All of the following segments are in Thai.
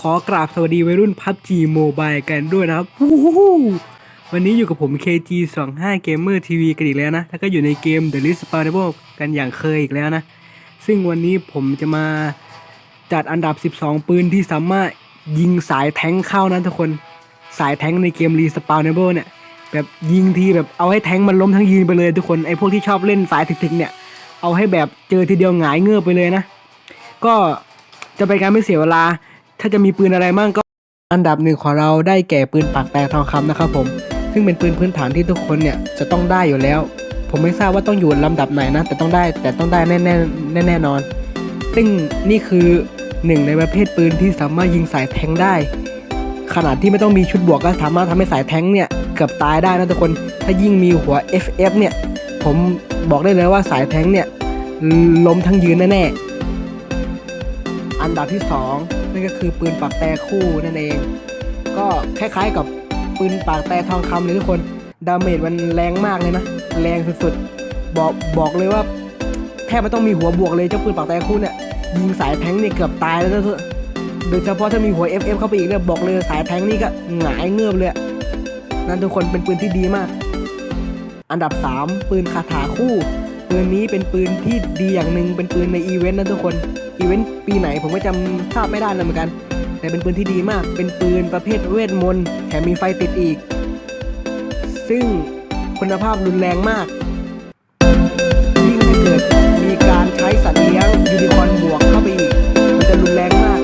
ขอกราบสวัสดีวัยรุ่น PUBG Mobile กันด้วยนะครับว,วันนี้อยู่กับผม KG 2 5 Gamer TV กันอีกแล้วนะ แล้วก็อยู่ในเกม The List Spawnable กันอย่างเคยอีกแล้วนะ ซึ่งวันนี้ผมจะมาจัดอันดับ 12 ปืนที่สามารถยิงสายแทงเข้านะทุกคน สายแทงในเกม Respawnable เนี่ย แบบยิงทีแบบเอาให้แทงมันล้มทั้งยืนไปเลยทุกคน ไอ้พวกที่ชอบเล่นสายถึกๆเนี่ย เอาให้แบบเจอทีเดียวหงายเงือบไปเลยนะ ก็จะเป็นการไม่เสียเวลา ถ้าจะมีปืนอะไรมั่งก็อันดับหนึ่งของเราได้แก่ปืนปากแตกทองคำนะครับผม ซึ่งเป็นปืนพื้นฐานที่ทุกคนเนี่ยจะต้องได้อยู่แล้ว ผมไม่ทราบว่าต้องอยู่ลำดับไหนนะ แต่ต้องได้แต่ต้องได้แน่แน่แน่แน่นอน ซึ่งนี่คือหนึ่งในประเภทปืนที่สามารถยิงสายแทงได้ ขนาดที่ไม่ต้องมีชุดบวกก็สามารถทำให้สายแทงเนี่ยเกือบตายได้นะทุกคน ถ้ายิ่งมีหัว FF เนี่ย ผมบอกได้เลยว่าสายแทงเนี่ยล้มทั้งยืนแน่ๆ อันดับที่สอง นั่นก็คือปืนปากแต่คู่นั่นเอง ก็คล้ายๆกับปืนปากแต่ทองคำเลยทุกคนดาเมจมันแรงมากเลยนะ แรงสุดๆ บอกบอกเลยว่า แทบไม่ต้องมีหัวบวกเลยเจ้าปืนปากแต่คู่เนี่ยยิงสายแทงเนี่ยเกือบตายแล้วนะทุกโดยเฉพาะถ้ามีหัว FF เข้าไปอีกเนี่ยบอกเลยสายแทงนี่ก็หงายเงือบเลยนั่นทุกคนเป็นปืนที่ดีมาก อันดับ 3 ปืนคาถาคู่ ปืนนี้เป็นปืนที่ดีอย่างหนึ่งเป็นปืนในอีเวนต์นะทุกคน อีเวนต์ปีไหนผมก็จำทราบไม่ได้เลยเหมือนกัน แต่เป็นปืนที่ดีมาก เป็นปืนประเภทเวทมนต์แถมมีไฟติดอีก ซึ่งคุณภาพรุนแรงมากยิ่งถ้าเกิดมีการใช้สัตว์เลี้ยงยูนิคอนบวกเข้าไปอีก มันจะรุนแรงมาก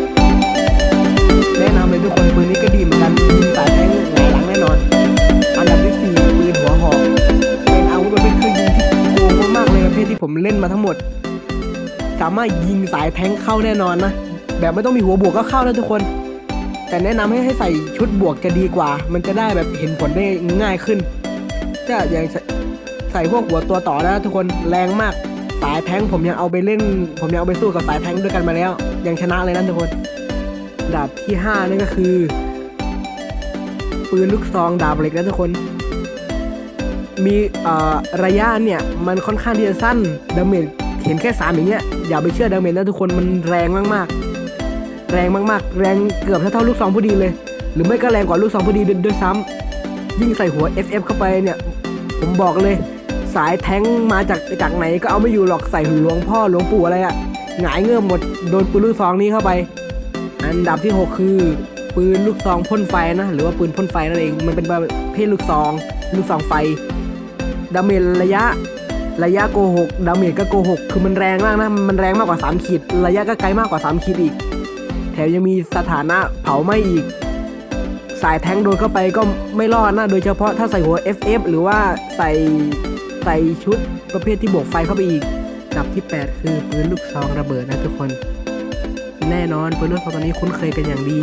แนะนำเลยทุกคนปืนนี้ก็ดีเหมือนกันยิงสายแทงหงายหลังแน่นอน อันดับที่สี่ปืนหัวหอกเป็นอาวุธประเภทเครื่องยิงที่โกงมากเลยประเภทที่ผมเล่นมาทั้งหมด สามารถยิงสายแทงเข้าแน่นอนนะ แบบไม่ต้องมีหัวบวกก็เข้านะทุกคน แต่แนะนำให้ให้ใส่ชุดบวกจะดีกว่า มันจะได้แบบเห็นผลได้ง่ายขึ้นจะอย่างใส่พวกหัวตัวต่อนะทุกคนแรงมากสายแทงผมยังเอาไปเล่น ผมยังเอาไปสู้กับสายแทงด้วยกันมาแล้ว ยังชนะเลยนะทุกคนดาบที่ห้านั่นก็คือปืนลูกซองดาบเหล็กนะทุกคน มีระยะเนี่ย มันค่อนข้างที่จะสั้นดาเมจ เห็นแค่สามอย่างเงี้ยอย่าไปเชื่อดาเมจนะทุกคนมันแรงมากๆ แรงมากๆ แรงเกือบเท่าเท่าลูกซองพอดีเลย หรือไม่ก็แรงกว่าลูกซองพอดีด้วยด้วยซ้ำยิ่งใส่หัว FF เข้าไปเนี่ย ผมบอกเลย สายแทงมาจากจากไหนก็เอาไม่อยู่หรอกใส่หลวงพ่อหลวงปู่อะไรอะหงายเงื่อมหมดโดนปืนลูกซองนี้เข้าไป อันดับที่ 6 คือปืนลูกซองพ่นไฟนะ หรือว่าปืนพ่นไฟนั่นเองมันเป็นประเภทลูกซอง ลูกซองไฟดาเมจระยะ ระยะโกหกดาเมจก็โกหกคือมันแรงมากนะ มันแรงมากกว่า 3 ขีด ระยะก็ไกลมากกว่า 3 ขีดอีก แถมยังมีสถานะเผาไหม้อีก สายแทงโดนเข้าไปก็ไม่รอดนะ โดยเฉพาะถ้าใส่หัว FF หรือว่าใส่ใส่ชุดประเภทที่บวกไฟเข้าไปอีกอันดับที่ 8 คือปืนลูกซองระเบิดนะทุกคน แน่นอนปืนลูกซองตอนนี้คุ้นเคยกันอย่างดี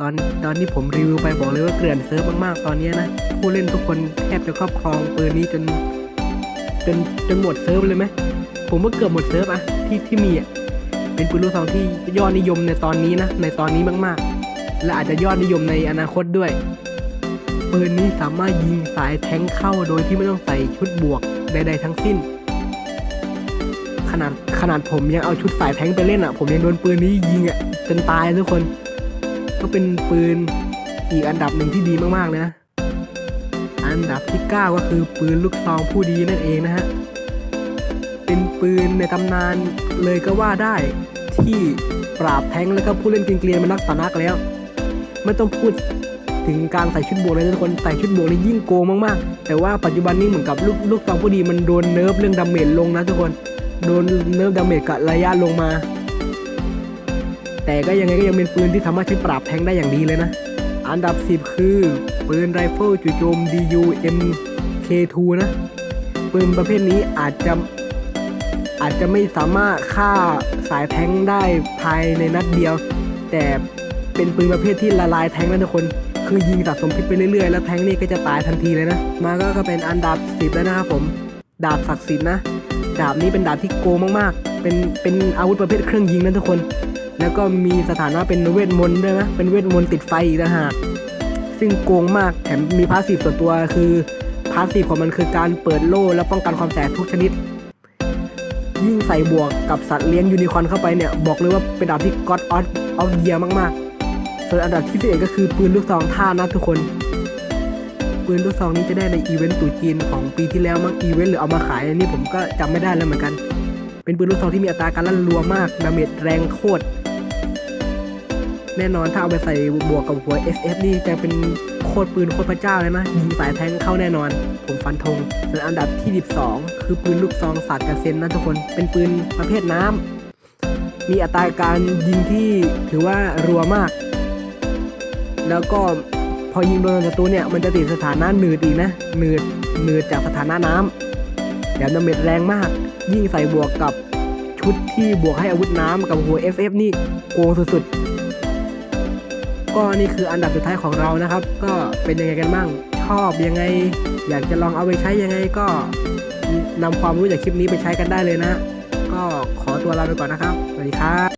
ตอนตอนที่ผมรีวิวไปบอกเลยว่าเกลื่อนเซิร์ฟมากๆตอนนี้นะผู้เล่นทุกคนแทบจะครอบครองปืนนี้จน จนจนหมดเซิร์ฟเลยไหมผมว่าเกือบหมดเซิร์ฟอะที่ที่มีอะเป็นปืนลูกซองที่ยอดนิยมในตอนนี้นะในตอนนี้มากๆ และอาจจะยอดนิยมในอนาคตด้วยปืนนี้สามารถยิงสายแทงเข้าโดยที่ไม่ต้องใส่ชุดบวกใดๆทั้งสิ้น ขนาดขนาดผมยังเอาชุดสายแทงไปเล่นอะ ผมยังโดนปืนนี้ยิงอะจนตายทุกคน ก็เป็นปืนอีกอันดับหนึ่งที่ดีมากๆเลยนะ อันดับที่ 9 ก็คือปืนลูกซองผู้ดีนั่นเองนะฮะ เป็นปืนในตำนานเลยก็ว่าได้ที่ปราบแทงแล้วก็ผู้เล่นเกรียนมันนักต่อนักแล้ว ไม่ต้องพูดถึงการใส่ชุดบวกเลยทุกคนใส่ชุดบวกนี่ยิ่งโกงมากๆ แต่ว่าปัจจุบันนี้เหมือนกับลูกลูกซองผู้ดีมันโดนเนิร์ฟเรื่องดาเมจลงนะทุกคนโดนเนิร์ฟดาเมจกับระยะลงมา แต่ก็ยังไงก็ยังเป็นปืนที่สามารถใช้ปราบแทงได้อย่างดีเลยนะ อันดับ 10 คือปืนไรเฟิลจู่โจม DU MK2 นะ ปืนประเภทนี้อาจจะอาจจะไม่สามารถฆ่าสายแทงได้ภายในนัดเดียว แต่เป็นปืนประเภทที่ละลายแทงนะทุกคน คือยิงสะสมพิษไปเรื่อยๆ แล้วแทงนี่ก็จะตายทันทีเลยนะ มาก็ก็เป็นอันดับ 10 แล้วนะครับผม ดาบศักดิ์สิทธิ์นะ ดาบนี้เป็นดาบที่โกมากๆ เป็นเป็นอาวุธประเภทเครื่องยิงนะทุกคน แล้วก็มีสถานะเป็นเวทมนต์ด้วยนะเป็นเวทมนต์ติดไฟอีกต่างหากซึ่งโกงมากแถมมีพาสซีฟส่วนตัวคือพาสซีฟของมันคือการเปิดโล่และป้องกันความแสบทุกชนิด ยิ่งใส่บวกกับสัตว์เลี้ยงยูนิคอร์นเข้าไปเนี่ย บอกเลยว่าเป็นดาบที่ God of of Year มากๆ ส่วนอันดับที่สิบเอ็ดก็คือปืนลูกซองท่านะทุกคน ปืนลูกซองนี้จะได้ในอีเวนต์ตรุ๊จีนของปีที่แล้วมั้งอีเวนต์หรือเอามาขายอันนี้ผมก็จำไม่ได้แล้วเหมือนกัน เป็นปืนลูกซองที่มีอัตราการลั่นรัวมากดาเมจแรงโคตร แน่นอนถ้าเอาไปใส่บวกกับหัว SF นี่จะเป็นโคตรปืนโคตรพระเจ้าเลยนะยิงสายแทงเข้าแน่นอน ผมฟันธงส่วนอันดับที่ 12 คือปืนลูกซองสาดกระเซ็นนะทุกคนเป็นปืนประเภทน้ำมีอัตราการยิงที่ถือว่ารัวมาก แล้วก็พอยิงโดนศัตรูเนี่ยมันจะติดสถานะหนืดอีกนะหนืดหนืดจากสถานะน้ำแถมดาเมจแรงมาก ยิ่งใส่บวกกับชุดที่บวกให้อาวุธน้ำกับหัว FF นี่โกงสุดๆ ก็นี่คืออันดับสุดท้ายของเรานะครับ ก็เป็นยังไงกันบ้างชอบยังไง อยากจะลองเอาไปใช้ยังไงก็นำความรู้จากคลิปนี้ไปใช้กันได้เลยนะ ก็ขอตัวลาไปก่อนนะครับ สวัสดีครับ